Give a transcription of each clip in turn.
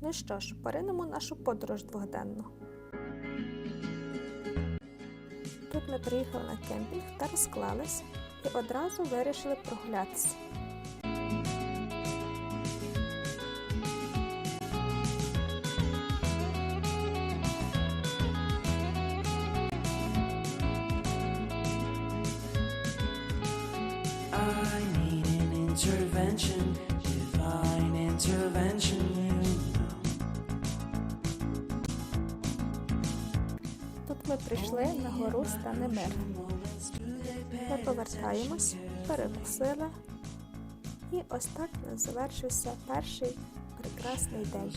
Ну що ж, поринемо нашу подорож двохденну. Тут ми приїхали на кемпінг та розклались і одразу вирішили прогулятися. Intervention, divine intervention, Тут ми прийшли на гору Станемир. Ми повертаємось, перекусили. І ось так нас завершився перший прекрасний день.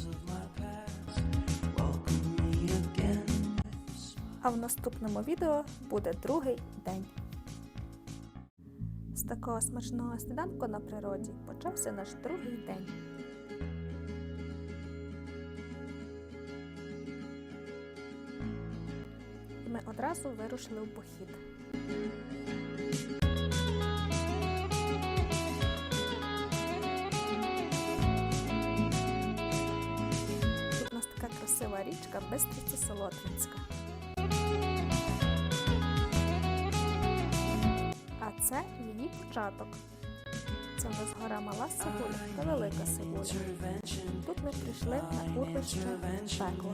А в наступному відео буде другий день. З такого смачного сніданку на природі почався наш другий день. Ми одразу вирушили в похід. Тут у нас така красива річка Бистриця Солотвинська. А це її початок. Це у нас гора Мала Сивуля та Велика. Intervention, Тут ми прийшли на урвище пекло.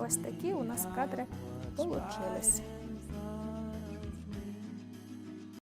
ось такі у нас кадри получились.